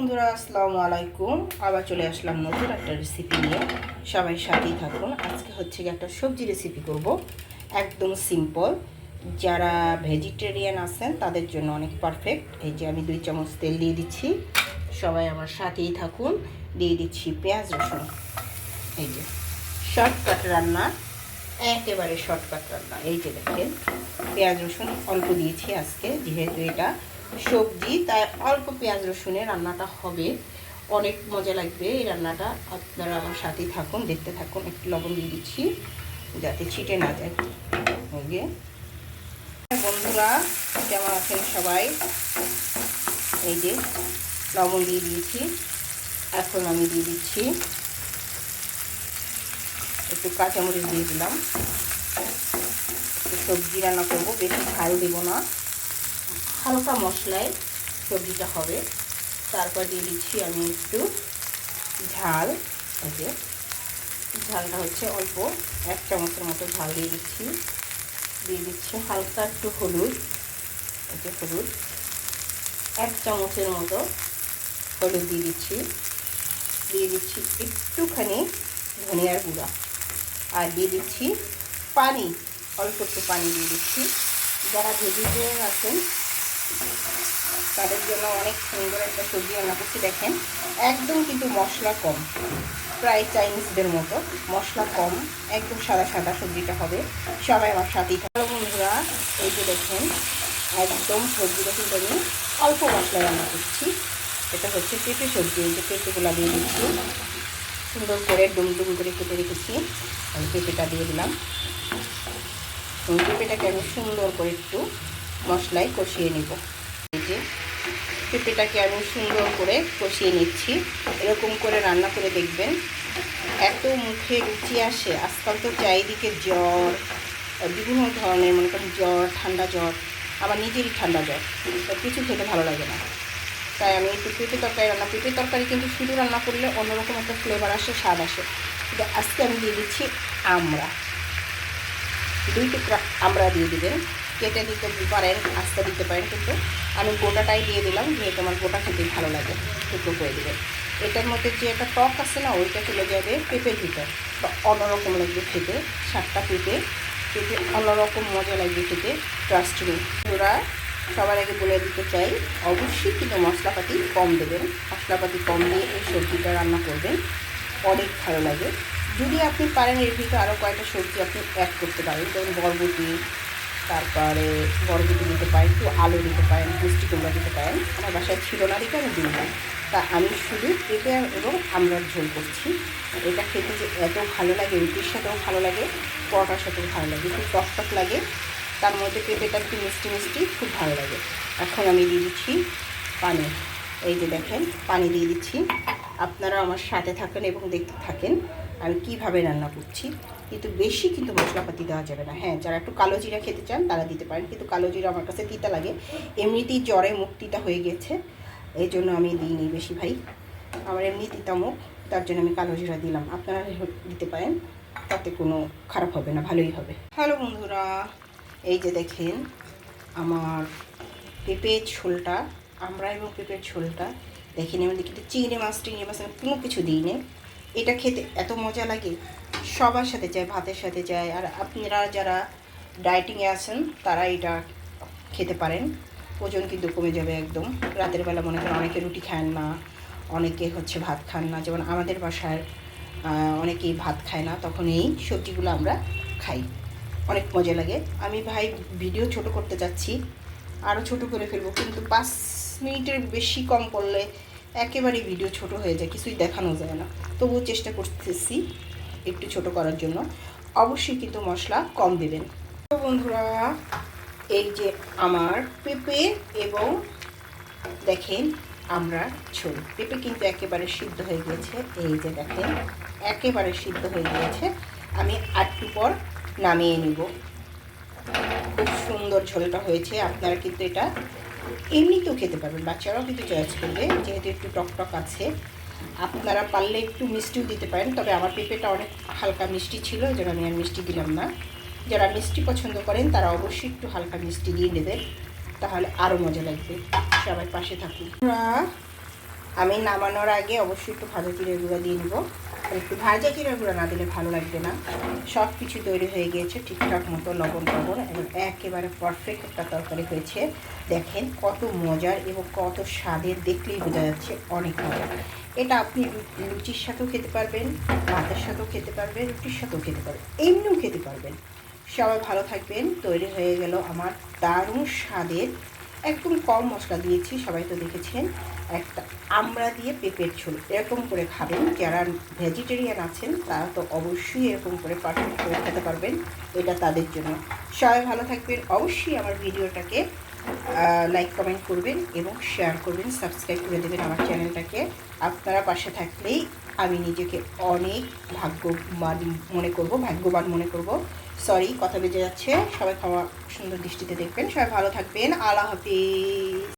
বন্ধুরা, আসসালামু আলাইকুম। আবার চলে আসলাম নতুন একটা রেসিপি নিয়ে। সবাই সাথেই থাকুন। আজকে হচ্ছে একটা সবজি রেসিপি করব। একদম সিম্পল যারা ভেজিটেরিয়ান আছেন, তাদের জন্য অনেক পারফেক্ট এই যে আমি দুই চামচ তেল দিয়ে দিচ্ছি। সবাই আমার সাথেই থাকুন। দিয়ে দিচ্ছি পেঁয়াজ, রসুন। এই যে শর্টকাট রান্না। একেবারে শর্টকাট রান্না। এই যে দেখেন, পেঁয়াজ, রসুন অল্প দিয়েছি আজকে। যেহেতু এটা সবজি, তাই অল্প পেঁয়াজ, রসুনে রান্নাটা হবে। অনেক মজা লাগবে এই রান্নাটা। আপনারা আমার সাথেই থাকুন, দেখতে থাকুন। একটু লবণ দিয়ে দিচ্ছি, যাতে ছিটে না যায়। ওকে। বন্ধুরা, কেমন আছেন সবাই? এই যে লবণ দিয়ে দিয়েছি। এখন আমি দিয়ে দিচ্ছি একটু কাঁচামরিচ দিয়ে দিলাম। সবজি রান্না করব, বেশি ঝাল দেবো না। হালকা মশলায় সবজিটা হবে। তারপর দিয়ে দিচ্ছি আমি একটু ঝাল। যে, ঝালটা হচ্ছে অল্প, এক চামচের মতো ঝাল দিয়ে দিচ্ছি। দিয়ে দিচ্ছি হালকা একটু হলুদ যে হলুদ। এক চামচের মতো হলুদ দিয়ে দিচ্ছি। দিয়ে দিচ্ছি একটুখানি ধনিয়ার গুঁড়া। আর দিয়ে দিচ্ছি পানি, অল্প একটু পানি দিয়ে দিচ্ছি। যারা ভেজিটেরিয়ান আছেন তাদের জন্য অনেক সুন্দর একটা সবজি রান্না করছি, দেখেন। একদম কিন্তু মশলা কম, প্রায় চাইনিজদের মতো। মশলা কম, একদম সাদা সাদা সবজিটা হবে। সবাই আমার সাথেই ভালো বন্ধুরা, এই যে দেখেন, একদম সবজিটা কিন্তু আমি অল্প মশলা রান্না করছি। এটা হচ্ছে পেঁপে সবজি, এই যে পেঁপেগুলো দিয়ে দিচ্ছি। সুন্দর করে ডুম ডুম করে কেটে রেখেছি। আমি পেঁপেটা দিয়ে দিলাম। পেঁপেটাকে আমি সুন্দর করে একটু মশলায় কষিয়ে নেব। এই যে পেঁপেটাকে আমি সুন্দর করে কষিয়ে নিচ্ছি। এরকম করে রান্না করে দেখবেন এত মুখে রুচি আসে। আজকাল তো চারিদিকে জ্বর, বিভিন্ন ধরনের মনে করেন জ্বর, ঠান্ডা জ্বর আমার নিজেরই ঠান্ডা জ্বর সব কিছু খেতে ভালো লাগে না। তাই আমি একটু পেঁপে তরকারি রান্না, পেঁপে তরকারি কিন্তু শুধু রান্না করলে অন্যরকম একটা ফ্লেভার আসে, স্বাদ আসে। কিন্তু আজকে আমি দিয়ে দিচ্ছি আমরা। দুই টুকরা আমরা দিয়ে দেবেন। কেটে দিতে পারেন, আস্তে দিতে পারেন, কিন্তু আমি গোটাটাই দিয়ে দিলাম যেহেতু আমার গোটা খেতে ভালো লাগে, টুকরো করে দেবেন। এটার মধ্যে যে একটা টক আছে না, ওইটা চলে যাবে পেঁপের ভিতর, বা অন্যরকম লাগবে খেতে সাতটা পেঁপে পেঁপে অন্যরকম মজা লাগবে খেতে ট্রাস্ট নেই ওরা সবার আগে বলে দিতে চাই, অবশ্যই কিন্তু মশলাপাতি কম দেবেন, মশলাপাতি কম দিয়ে এই সবজিটা রান্না করবেন, অনেক ভালো লাগে। যদি আপনি পারেন এর ভিতরে আরও কয়েকটা সবজি আপনি অ্যাড করতে পারেন, যেমন বরবটি, তারপরে বরবটি দিতে পারেন, একটু আলু দিতে পারেন, মিষ্টি কুমড়া দিতে পারেন। আমার বাসায় ছিল না দিতে আমি না তা আমি শুধু পেঁপে এবং আমরার ঝোল করছি। এটা খেতে যে এত ভালো লাগে, রুটির সাথেও ভালো লাগে, পরোটার সাথেও ভালো লাগে, খুব টক টক লাগে। তার মধ্যে পেঁপেটা একটু মিষ্টি মিষ্টি, খুব ভালো লাগে। এখন আমি দিয়ে দিচ্ছি পানি। এই যে দেখেন, পানি দিয়ে দিচ্ছি। আপনারা আমার সাথে থাকেন এবং দেখতে থাকেন। আমি কীভাবে রান্না করছি, কিন্তু বেশি কিন্তু মশলাপাতি দেওয়া যাবে না। হ্যাঁ যারা একটু কালো জিরা খেতে চান, তারা দিতে পারেন, কিন্তু কালো জিরা আমার কাছে তিতা লাগে। এমনিতেই জ্বরে মুখ তিতা হয়ে গেছে এই জন্য আমি দিইনি বেশি ভাই। আমার এমনি তিতা মুখ, তার জন্য আমি কালো জিরা দিলাম। আপনারা দিতে পারেন, তাতে কোনো খারাপ হবে না, ভালোই হবে। হ্যালো বন্ধুরা, এই যে দেখেন, আমার পেঁপের ঝোলটা, আমরা এবং পেঁপের ঝোলটা, দেখেন আমি দেখি চিংড়ি মাছ টিংড়ি মাছ আমি কোনো কিছু দিই দিইনি। এটা খেতে এত মজা লাগে। সবার সাথে যায়, ভাতের সাথে যায়। আর আপনারা যারা ডায়েটিংয়ে আছেন, তারা এটা খেতে পারেন। ওজন কিন্তু কমে যাবে একদম। রাতের বেলা মনে করেন অনেকে রুটি খান না, অনেকে হচ্ছে ভাত খান না। যেমন আমাদের বাসায় অনেকেই ভাত খায় না, তখন এই সবজিগুলো আমরা খাই। অনেক মজা লাগে। আমি ভাই ভিডিও ছোট করতে যাচ্ছি। আরও ছোট করে ফেলব, কিন্তু পাঁচ মিনিটের বেশি কম করলে একেবারে ভিডিও ছোট হয়ে যায়, কিছুই দেখানো যায় না। তবুও চেষ্টা করতেছি একটু ছোট করার জন্য। অবশ্যই কিন্তু মশলা কম দেবেন। বন্ধুরা, এই যে আমার পেঁপে এবং দেখেন আমরা ঝোল। পেঁপে কিন্তু একেবারে সিদ্ধ হয়ে গিয়েছে। এই যে দেখেন, একেবারে সিদ্ধ হয়ে গিয়েছে। আমি আটটু পর নামিয়ে নিব। খুব সুন্দর ঝোলটা হয়েছে। আপনারা কিন্তু এটা এমনিতেও খেতে পারবেন, বাচ্চারাও কিন্তু চয়েস করবে, যেহেতু একটু টক টক আছে। আপনারা পারলে একটু মিষ্টিও দিতে পারেন, তবে আমার পেঁপেটা অনেক হালকা মিষ্টি ছিল, এই জন্য আমি আর মিষ্টি দিলাম না। যারা মিষ্টি পছন্দ করেন, তারা অবশ্যই একটু হালকা মিষ্টি দিয়ে নেবেন, তাহলে আরও মজা লাগবে। সবাই পাশে থাকুন। আমি নামানোর আগে অবশ্যই একটু ভাজা গুঁড়া দিয়ে নিব। আর একটু ভাজা জিরের গুঁড়া না দিলে ভালো লাগবে না। সব কিছু তৈরি হয়ে গিয়েছে, ঠিকঠাক মতো লবণ টবণ, এবং একেবারে পারফেক্ট একটা তরকারি হয়েছে। দেখেন কত মজার এবং কত স্বাদের, দেখলেই বোঝা যাচ্ছে অনেক মজা এটা আপনি লুচির সাথেও খেতে পারবেন, ভাতের সাথেও খেতে পারবেন, রুটির সাথেও খেতে পারবেন, এমনিও খেতে পারবেন। সবাই ভালো থাকবেন, তৈরি হয়ে গেল আমার দারুণ স্বাদের। একদম কম মশলা দিয়েছি, সবাই তো দেখেছেন। একটা আমড়া দিয়ে পেঁপের ঝোল। এরকম করে খাবেন। যারা ভেজিটেরিয়ান আছেন, তারা তো অবশ্যই এরকম করে পারফেক্ট করে খেতে পারবেন। এটা তাদের জন্য। সবাই ভালো থাকবেন। অবশ্যই আমার ভিডিওটাকে লাইক কমেন্ট করবেন এবং শেয়ার করবেন সাবস্ক্রাইব করে দেবেন আমার চ্যানেলটাকে আপনারা পাশে থাকলেই আমি নিজেকে অনেক ভাগ্যবান মনে করব, ভাগ্যবান মনে করব। সরি কথা বেজে যাচ্ছে। সবাই খাওয়া সুন্দর দৃষ্টিতে দেখবেন। সবাই ভালো থাকবেন। আল্লাহ হাফিজ।